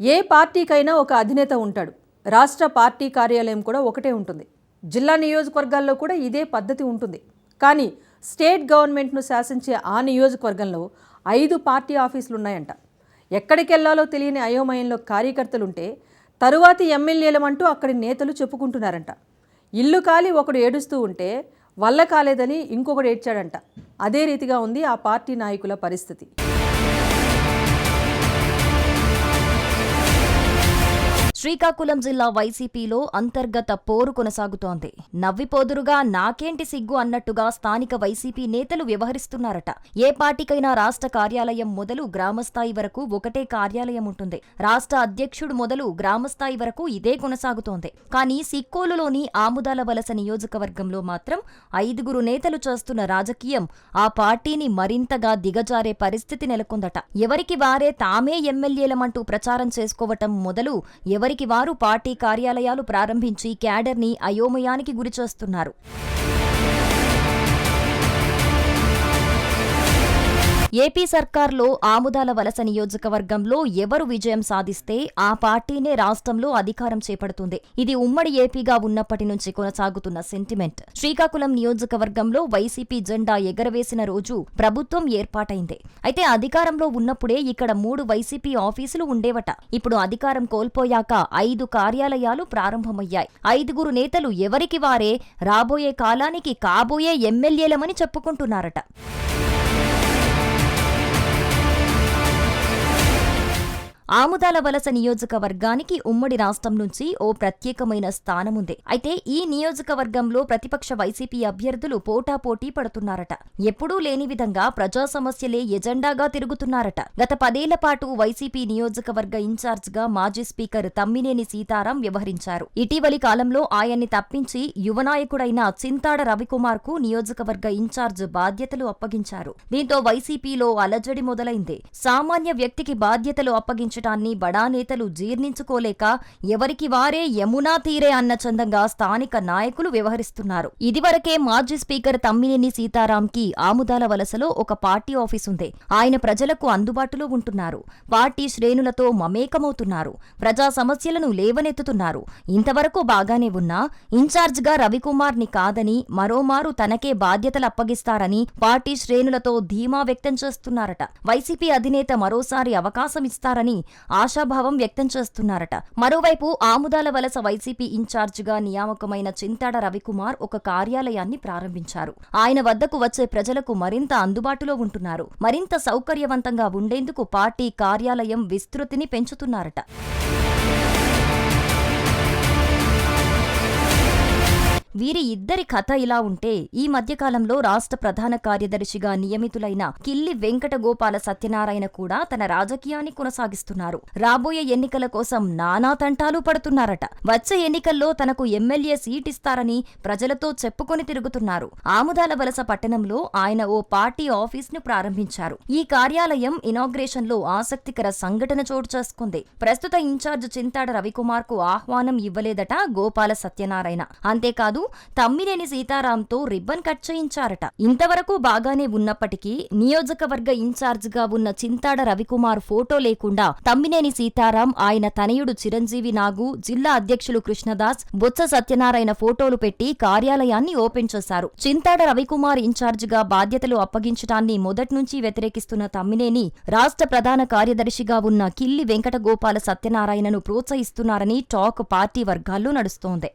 ఏ పార్టీకైనా ఒక అధినేత ఉంటాడు. రాష్ట్ర పార్టీ కార్యాలయం కూడా ఒకటే ఉంటుంది. జిల్లా నియోజకవర్గాల్లో కూడా ఇదే పద్ధతి ఉంటుంది. కానీ స్టేట్ గవర్నమెంట్ను శాసించే ఆ నియోజకవర్గంలో ఐదు పార్టీ ఆఫీసులు ఉన్నాయంట ఎక్కడికి వెళ్ళాలో తెలియని అయోమయంలో కార్యకర్తలుంటే తరువాతి ఎమ్మెల్యేలమంటూ అక్కడి నేతలు చెప్పుకుంటున్నారంట. ఇల్లు కాలి ఒకడు ఏడుస్తూ ఉంటే వల్ల కాలేదని ఇంకొకడు ఏడ్చాడంట. అదే రీతిగా ఉంది ఆ పార్టీ నాయకుల పరిస్థితి. శ్రీకాకుళం జిల్లా వైసీపీలో అంతర్గత పోరు కొనసాగుతోంది. నవ్విపోదురుగా నాకేంటి సిగ్గు అన్నట్టుగా స్థానిక వైసీపీ నేతలు వ్యవహరిస్తున్నారట. ఏ పార్టీకైనా రాష్ట్ర కార్యాలయం మొదలు గ్రామస్థాయి వరకు ఒకటే కార్యాలయం ఉంటుంది. రాష్ట్ర అధ్యక్షుడు మొదలు గ్రామస్థాయి వరకు ఇదే కొనసాగుతోంది. కానీ సిక్కోలులోని ఆముదాల వలస నియోజకవర్గంలో మాత్రం ఐదుగురు నేతలు చేస్తున్న రాజకీయం ఆ పార్టీని మరింతగా దిగజారే పరిస్థితి నెలకొందట. ఎవరికి వారే తామే ఎమ్మెల్యేలమంటూ ప్రచారం చేసుకోవటం మొదలు ఎవరి ఎవరికి వారు పార్టీ కార్యాలయాలు ప్రారంభించి క్యాడర్ని అయోమయానికి గురిచేస్తున్నారు. ఏపీ సర్కార్లో ఆముదాల వలస నియోజకవర్గంలో ఎవరు విజయం సాధిస్తే ఆ పార్టీనే రాష్ట్రంలో అధికారం చేపడుతుంది. ఇది ఉమ్మడి ఏపీగా ఉన్నప్పటి నుంచి కొనసాగుతున్న సెంటిమెంట్ శ్రీకాకుళం నియోజకవర్గంలో వైసీపీ జెండా ఎగరవేసిన రోజు ప్రభుత్వం ఏర్పాటైంది. అయితే అధికారంలో ఉన్నప్పుడే ఇక్కడ మూడు వైసీపీ ఆఫీసులు ఉండేవట. ఇప్పుడు అధికారం కోల్పోయాక ఐదు కార్యాలయాలు ప్రారంభమయ్యాయి. ఐదుగురు నేతలు ఎవరికి వారే? రాబోయే కాలానికి కాబోయే ఎమ్మెల్యేలమని చెప్పుకుంటున్నారట. ఆముదాల వలస నియోజకవర్గానికి ఉమ్మడి రాష్ట్రం నుంచి ఓ ప్రత్యేకమైన స్థానముంది. అయితే ఈ నియోజకవర్గంలో ప్రతిపక్ష వైసీపీ అభ్యర్థులు పోటాపోటీ పడుతున్నారట. ఎప్పుడూ లేని విధంగా ప్రజా సమస్యలే ఎజెండాగా తిరుగుతున్నారట. గత పదేళ్ళ పాటు వైసీపీ నియోజకవర్గ ఇన్ఛార్జ్గా మాజీ స్పీకర్ తమ్మినేని సీతారాం వ్యవహరించారు. ఇటీవలి కాలంలో ఆయన్ని తప్పించి యువనాయకుడైన చింతాడ రవికుమార్కు నియోజకవర్గ ఇన్ఛార్జ్ బాధ్యతలు అప్పగించారు. దీంతో వైసీపీలో అలజడి మొదలైంది. సామాన్య వ్యక్తికి బాధ్యతలు అప్పగించారు అప్పగించడాన్ని బడా నేతలు జీర్ణించుకోలేక ఎవరికి వారే యమునా తీరే అన్న చందంగా స్థానిక నాయకులు వ్యవహరిస్తున్నారు. ఇదివరకే మాజీ స్పీకర్ తమ్మినేని సీతారాంకి ఆముదాల వలసలో ఒక పార్టీ ఆఫీస్ ఉంది. ఆయన ప్రజలకు అందుబాటులో ఉంటున్నారు. పార్టీ శ్రేణులతో మమేకమవుతున్నారు. ప్రజా సమస్యలను లేవనెత్తుతున్నారు. ఇంతవరకు బాగానే ఉన్నా ఇన్ఛార్జ్గా రవికుమార్ని కాదని మరోమారు తనకే బాధ్యతలు అప్పగిస్తారని పార్టీ శ్రేణులతో ధీమా వ్యక్తం చేస్తున్నారట. వైసీపీ అధినేత మరోసారి అవకాశం ఇస్తారని ఆశాభావం వ్యక్తం చేస్తున్నారట. మరోవైపు ఆముదాల వలస వైసీపీ ఇన్ఛార్జిగా నియామకమైన చింతాడ రవికుమార్ ఒక కార్యాలయాన్ని ప్రారంభించారు. ఆయన వద్దకు వచ్చే ప్రజలకు మరింత అందుబాటులో ఉంటున్నారు. మరింత సౌకర్యవంతంగా ఉండేందుకు పార్టీ కార్యాలయం విస్తృతిని పెంచుతున్నారట. వీరి ఇద్దరి కథ ఇలా ఉంటే ఈ మధ్యకాలంలో రాష్ట్ర ప్రధాన కార్యదర్శిగా నియమితులైన కిల్లి వెంకట గోపాల సత్యనారాయణ కూడా తన రాజకీయాన్ని కొనసాగిస్తున్నారు. రాబోయే ఎన్నికల కోసం నానా తంటాలు పడుతున్నారట. వచ్చే ఎన్నికల్లో తనకు ఎమ్మెల్యే సీట్ ఇస్తారని ప్రజలతో చెప్పుకొని తిరుగుతున్నారు. ఆముదాల వలస పట్టణంలో ఆయన ఓ పార్టీ ఆఫీస్ను ప్రారంభించారు. ఈ కార్యాలయం ఇనాగ్రేషన్లో ఆసక్తికర సంఘటన చోటు చేసుకుంది. ప్రస్తుత ఇన్ఛార్జ్ చింతాడ రవికుమార్కు ఆహ్వానం ఇవ్వలేదట గోపాల సత్యనారాయణ. అంతేకాదు తమ్మినేని సీతారాంతో రిబ్బన్ కట్ చేయించారట. ఇంతవరకు బాగానే ఉన్నప్పటికీ నియోజకవర్గ ఇన్ఛార్జ్గా ఉన్న చింతాడ రవికుమార్ ఫోటో లేకుండా తమ్మినేని సీతారాం ఆయన తనయుడు చిరంజీవి నాగు జిల్లా అధ్యక్షులు కృష్ణదాస్ బొత్స సత్యనారాయణ ఫోటోలు పెట్టి కార్యాలయాన్ని ఓపెన్ చేశారు. చింతాడ రవికుమార్ ఇన్ఛార్జ్గా బాధ్యతలు అప్పగించడాన్ని మొదట్నుంచి వ్యతిరేకిస్తున్న తమ్మినేని రాష్ట్ర ప్రధాన కార్యదర్శిగా ఉన్న కిల్లి వెంకటగోపాల సత్యనారాయణను ప్రోత్సహిస్తున్నారని టాక్ పార్టీ వర్గాల్లో నడుస్తోంది.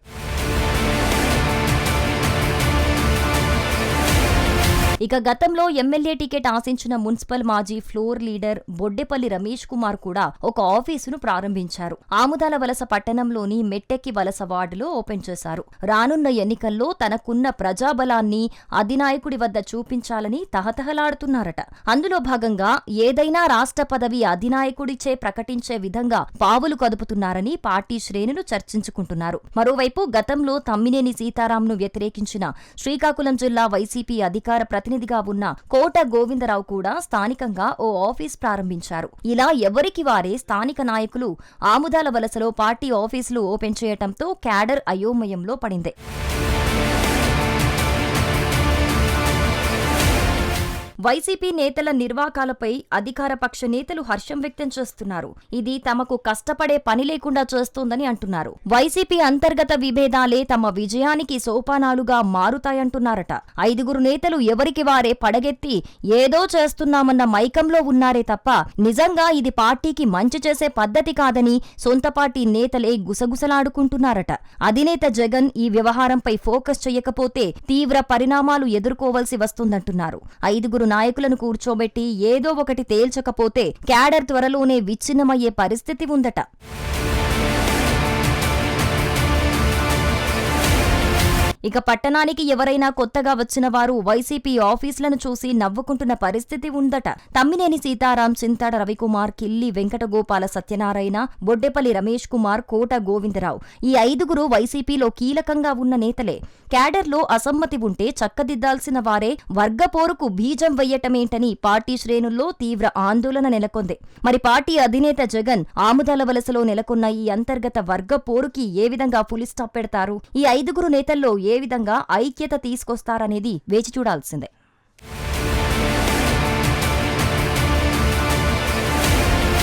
ఇక గతంలో ఎమ్మెల్యే టికెట్ ఆశించిన మున్సిపల్ మాజీ ఫ్లోర్ లీడర్ బొడ్డెపల్లి రమేష్ కుమార్ కూడా ఒక ఆఫీసును ప్రారంభించారు. ఆముదాల వలస పట్టణంలోని మెట్టెక్కి వలస వార్డులో ఓపెన్ చేశారు. రానున్న ఎన్నికల్లో తనకున్న ప్రజాబలాన్ని అధినాయకుడి వద్ద చూపించాలని తహతహలాడుతున్నారట. అందులో భాగంగా ఏదైనా రాష్ట్ర పదవి అధినాయకుడిచే ప్రకటించే విధంగా పావులు కదుపుతున్నారని పార్టీ శ్రేణులు చర్చించుకుంటున్నారు. మరోవైపు గతంలో తమ్మినేని సీతారాంను వ్యతిరేకించిన శ్రీకాకుళం జిల్లా వైసీపీ అధికార ప్రతినిధిగా ఉన్న కోట గోవిందరావు కూడా స్థానికంగా ఓ ఆఫీస్ ప్రారంభించారు. ఇలా ఎవరికి వారే స్థానిక నాయకులు ఆముదాల వలసలో పార్టీ ఆఫీసులు ఓపెన్ చేయటంతో క్యాడర్ అయోమయంలో పడింది. వైసీపీ నేతల నిర్వాకాలపై అధికార పక్ష నేతలు హర్షం వ్యక్తం చేస్తున్నారు. ఇది తమకు కష్టపడే పని లేకుండా చేస్తోందని అంటున్నారు. వైసీపీ అంతర్గత విభేదాలే తమ విజయానికి సోపానాలుగా మారుతాయంటున్నారట. ఐదుగురు నేతలు ఎవరికి వారే పడగెత్తి ఏదో చేస్తున్నామన్న మైకంలో ఉన్నారే తప్ప నిజంగా ఇది పార్టీకి మంచి చేసే పద్ధతి కాదని సొంత పార్టీ నేతలే గుసగుసలాడుకుంటున్నారట. అధినేత జగన్ ఈ వ్యవహారంపై ఫోకస్ చేయకపోతే తీవ్ర పరిణామాలు ఎదుర్కోవలసి వస్తుందంటున్నారు. ఐదుగురు నాయకులను కూర్చోబెట్టి ఏదో ఒకటి తేల్చకపోతే క్యాడర్ త్వరలోనే విచ్ఛిన్నమయ్యే పరిస్థితి ఉందట. ఇక పట్టణానికి ఎవరైనా కొత్తగా వచ్చిన వారు వైసీపీ ఆఫీసులను చూసి నవ్వుకుంటున్న పరిస్థితి ఉందట. తమ్మినేని సీతారాం చింతాడ రవికుమార్ కిల్లి వెంకటగోపాల సత్యనారాయణ బొడ్డెపల్లి రమేష్ కుమార్ కోట గోవిందరావు ఈ ఐదుగురు వైసీపీలో కీలకంగా ఉన్న నేతలే. క్యాడర్లో అసమ్మతి ఉంటే చక్కదిద్దాల్సిన వారే వర్గపోరుకు బీజం వెయ్యటమేంటని పార్టీ శ్రేణుల్లో తీవ్ర ఆందోళన నెలకొంది. మరి పార్టీ అధినేత జగన్ ఆముదాల వలసలో నెలకొన్న ఈ అంతర్గత వర్గ పోరుకి ఏ విధంగా పులిస్టాప్ పెడతారు? ఈ ఐదుగురు నేతల్లో ఏ ఏ విధంగా ఐక్యత తీసుకొస్తారనేది వేచి చూడాల్సిందే.